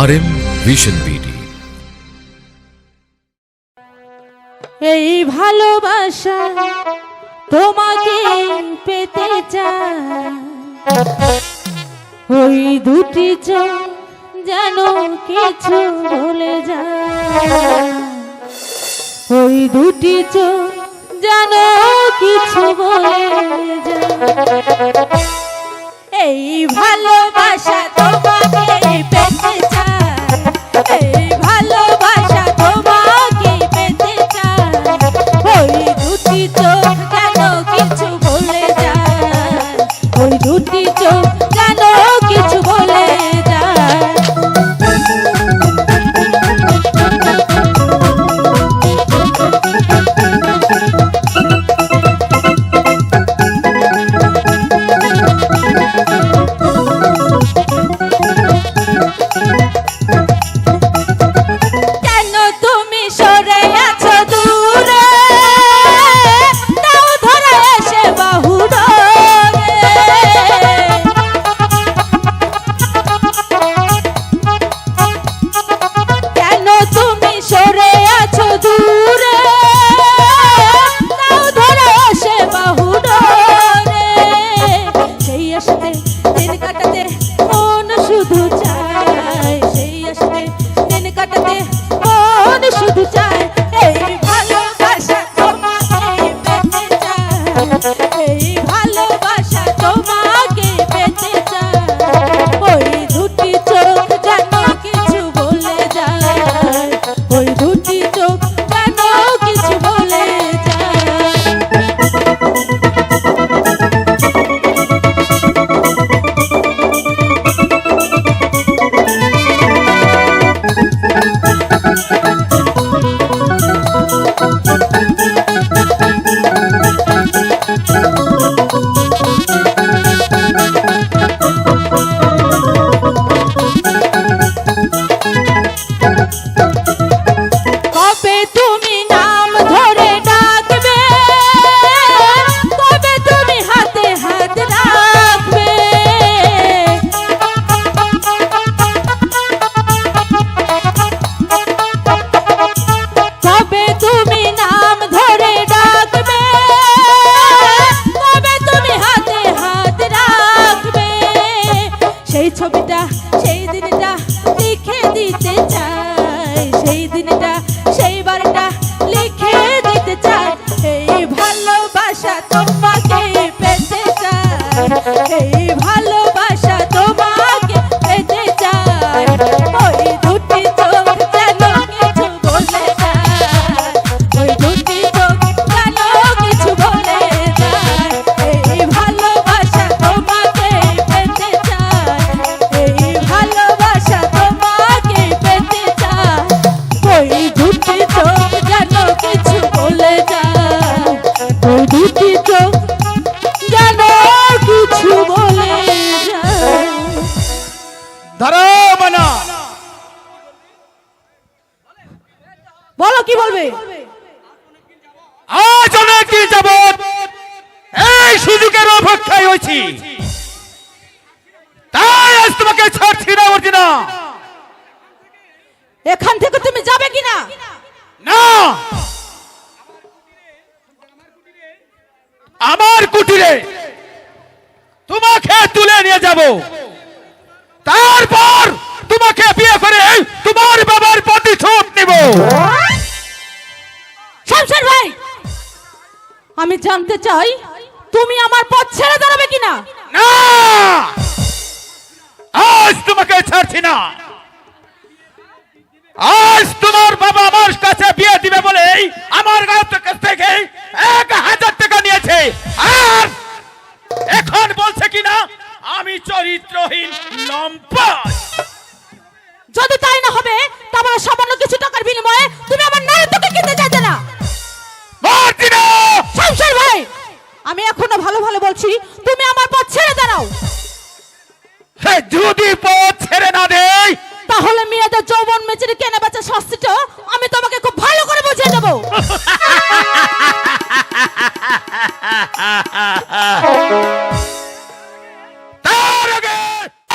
আর vision BD এই ভালোবাসা তোমাকে পেতে চাই। ওই দুটি চোখ যেন কিছু বলে যায়। ওই দুটি চোখ যেন কিছু বলে যায়। এই ভালোবাসা তোমাকে সেই দিনটা লিখে দিতে চাই সেই দিনটা চোখ যেন কিছু বলে যায় ধরো মানা। বলো কি বলবে? আজ অনেক যাবৎ এই সুযোগের অপেক্ষায় হয়েছি তাই আজ তোমাকে ছাড়ছি না অর্জুনা। এখান থেকে তুমি যাবে কিনা? না। আমার কুটিরে তোমাকে তুলে নিয়ে যাব। তারপর তোমাকে বিয়ে করে তোমার বাবার প্রতিশোধ নেব। শামশের ভাই আমি জানতে চাই তুমি আমার পথ ছেড়ে দাঁড়াবে কিনা? না! আজ তোমাকে ছাড়ছি না। আজ তোমার বাবা আমার কাছে বিয়ে দিবে বলে আমার বলছি তুমি আমার পথ ছেড়ে দাঁড়াও। হে, যদি পথ ছেড়ে না দেই তাহলে মেয়েদের যৌবন মেচের কেনা বেচা শাস্তিটা আমি